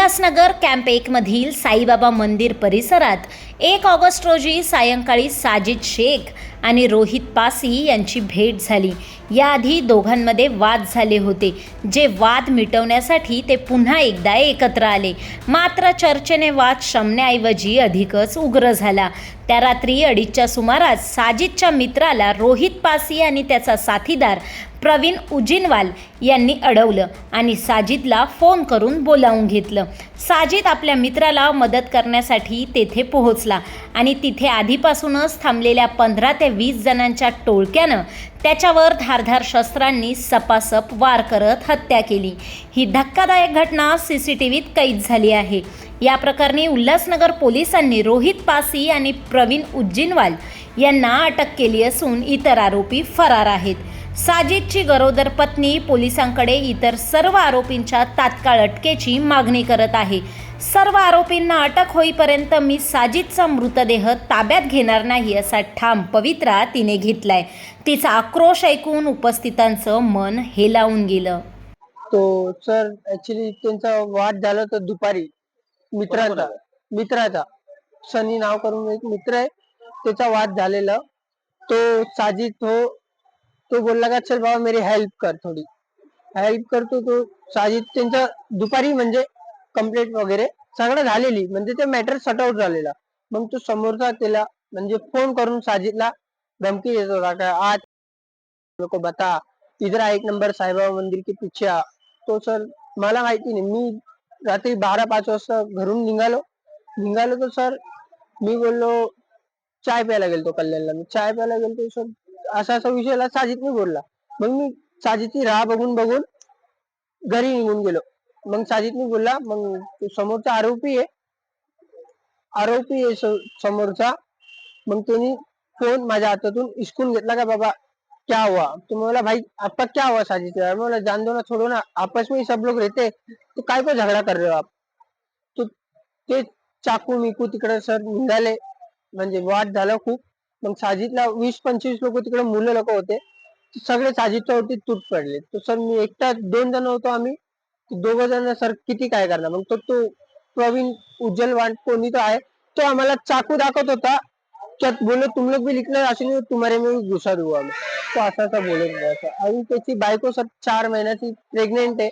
Ulhasnagar camp एकमधील Saibaba मंदिर परिसरात एक ऑगस्ट रोजी सायंकाळी साजिद शेख आणि रोहित पासी यांची भेट झाली. याआधी दोघांमध्ये वाद झाले होते. जे वाद मिटवण्यासाठी ते पुन्हा एकदा एकत्र आले. मात्र चर्चेने वाद शमण्याऐवजी अधिकच उग्र झाला. त्या रात्री अडीचच्या सुमारास साजिदच्या मित्राला रोहित पासी आणि त्याचा साथीदार प्रवीण उजिनवाल यांनी अडवलं आणि साजिदला फोन करून बोलावून घेतलं. साजिद आपल्या मित्राला मदत करण्यासाठी तेथे पोहोचला आणि तिथे आधीपासूनच थांबलेल्या पंधरा ते वीस जणांच्या टोळक्यानं त्याच्यावर धारधार शस्त्रांनी सपासप वार करत हत्या केली. ही धक्कादायक घटना सी सी टी व्हीत कैद झाली आहे. या प्रकरणी उल्हासनगर पोलिसांनी रोहित पासी आणि प्रवीण उज्जिनवाल यांना अटक केली असून इतर आरोपी फरार आहेत. साजिदची गरोदर पत्नी पोलिसांकडे इतर सर्व आरोपींच्या तात्काळ अटकेची मागणी करत आहे. सर्व आरोपींना अटक होईपर्यंत मी साजिदचा मृतदेह ताब्यात घेणार नाही असा ठाम पवित्रा तिने घेतलाय. तिचा आक्रोश ऐकून उपस्थितांचं मन हेलावून गेलं. तो सर ऍक्च्युली त्यांचा वाद झाला तर दुपारी. मित्राचा मित्राचा. सनी नाव करून एक मित्र आहे. त्याचा वाद झालेला. तो साजिद हो तो बोलला का चल बाबा मेरी हेल्प कर थोडी. हेल्प करतो तो साजिद त्यांचा दुपारी म्हणजे कंप्लेंट वगैरे सगळं झालेली. म्हणजे ते मॅटर सटआउट झालेला. मग तो समोरचा त्याला म्हणजे फोन करून साजिदला धमकी देत होता का आज लोक बता. इधर एक नंबर साईबाबा मंदिर के पिछे आ. तो सर मला माहिती नाही. मी रात्री बारा पाच वाजता घरून निघालो. निघालो तर सर मी बोललो चाय प्यायला गेलतो कल्याणला. मी चाय प्यायला गेलतो सर असा असा विषयला साजिदने बोलला. मग मी साजिदची राह बघून बघून घरी निघून गेलो. मग साजिदने बोलला मग तो समोरचा आरोपी आहे. आरोपी आहे समोरचा. मग त्यांनी फोन माझ्या हातातून हिसकून घेतला का बाबा क्या हुआ? तो मैं बोला भाई आपका क्या हुआ साजिद? बोला जान दो ना छोड़ो ना आपस में सब लोग रहते तो काय को झगडा कर रहे हो आप? तो ते चाकू मिकू तिकडे सर निघाले. म्हणजे वाद झाला खूप. मग साजिदला वीस पंचवीस लोक तिकडे मुलं लोक होते. सगळे साजिदच्या वरती तुट पडले. तो सर मी एकटा दोन जण होतो आम्ही. दोघ जण सर किती काय करणार? मग तो तो प्रवीण उज्ज्वल वाट कोणी तो आहे. तो आम्हाला चाकू दाखवत होता. त्यात बोलो तुम लोग भी लिखना असेल तुम्हारे मी घुसा देऊ आम्ही तो असा असा बोलत होता. आणि त्याची बायको सर चार महिन्याची प्रेग्नेंट आहे.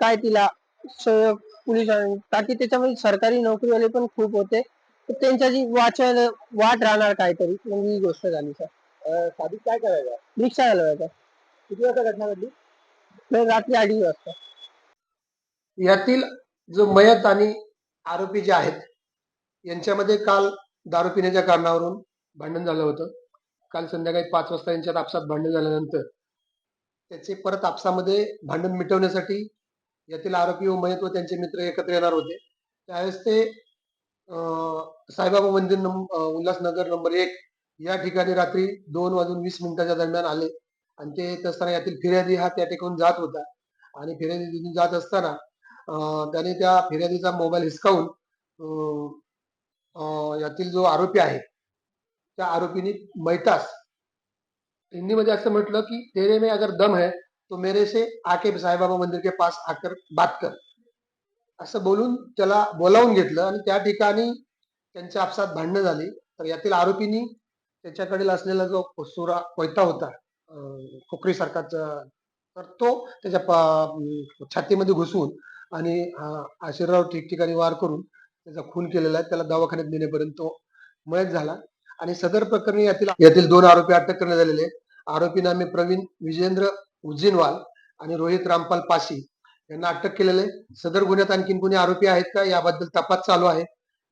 काय तिला स- पोलीस ताकी त्याच्यामध्ये सरकारी नोकरीवाले पण खूप होते. तर त्यांच्याची वाचन वाट राहणार काहीतरी. म्हणजे ही गोष्ट झाली सर साधित काय करायचं रिक्षा घालवायचा किती वाजता घटना घडली? रात्री अडीच वाजता. यातील जो मयत आणि आरोपी जे आहेत यांच्यामध्ये काल दारू पिण्याच्या कारणावरून भांडण झालं होतं. काल संध्याकाळी पाच वाजता यांच्यात आपसात भांडण झाल्यानंतर त्याचे परत आपसामध्ये भांडण मिटवण्यासाठी यातील आरोपी व मयत व त्यांचे मित्र एकत्र येणार होते. त्यावेळेस ते अं, साईबाबा मंदिर उल्हासनगर नंबर एक. या ठिकाणी रात्री दोन वाजून वीस मिनिटाच्या दरम्यान आले. आणि ते येत असताना यातील फिर्यादी हा त्या ठिकाणी जात होता. आणि फिर्यादी तिथून जात असताना त्याने त्या फिर्यादीचा मोबाईल हिसकावून अं, यातील जो आरोपी आहे त्या आरोपीने मैतास हिंदीमध्ये असं म्हटलं की तेरे में अगर दम है तो मेरे से आके साईबाबा मंदिर के पास आकर बात कर. असं बोलून त्याला बोलावून घेतलं आणि त्या ठिकाणी त्यांच्या आपसात भांडणं झाली. तर यातील आरोपींनी त्याच्याकडील असलेला जो सुरा कोयता होता खोकरी तर तो त्याच्या छातीमध्ये घुसवून आणि आशीर्वाद ठिकठिकाणी वार करून त्याचा खून केलेला आहे. त्याला दवाखान्यात नेण्यापर्यंत तो मयत झाला. आणि सदर प्रकरणी यातील यातील दोन आरोपी अटक करण्यात आलेले आहेत. आरोपी नामे प्रवीण विजेंद्र उज्जिनवाल आणि रोहित रामपाल पाशी यांना अटक केलेले आहे. सदर गुन्ह्यात आणखीन कोणी आरोपी आहेत का? याबद्दल तपास चालू आहे.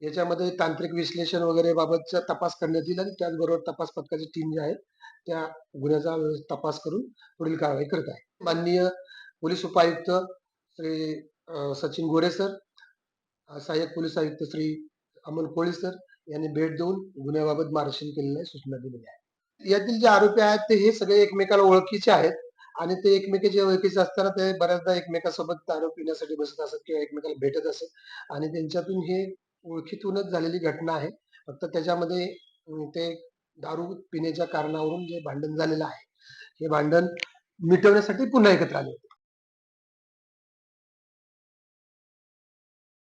याच्यामध्ये तांत्रिक विश्लेषण वगैरे बाबतचा तपास करण्यात येईल आणि त्याचबरोबर तपास पथकाची टीम जी आहे त्या गुन्ह्याचा तपास करून पुढील कारवाई करत आहे. माननीय पोलीस उपायुक्त श्री सचिन गोरे सर सहाय्यक पोलीस आयुक्त श्री अमोल कोळी सर यांनी भेट देऊन गुन्ह्याबाबत मार्गदर्शन केलेलं आहे सूचना दिलेल्या आहेत यातील जे आरोपी आहेत ते हे सगळे एकमेकाला ओळखीचे आहेत. आणि ते एकमेकाचे ओळखीचे असताना ते बऱ्याचदा एकमेकासोबत दारू पिण्यासाठी बसत असत किंवा एकमेकाला भेटत असत. आणि त्यांच्यातून हे ओळखीतूनच झालेली घटना आहे. फक्त त्याच्यामध्ये अं, ते दारू पिण्याच्या कारणावरून जे भांडण झालेलं आहे हे भांडण मिटवण्यासाठी पुन्हा एकत्र आले होते.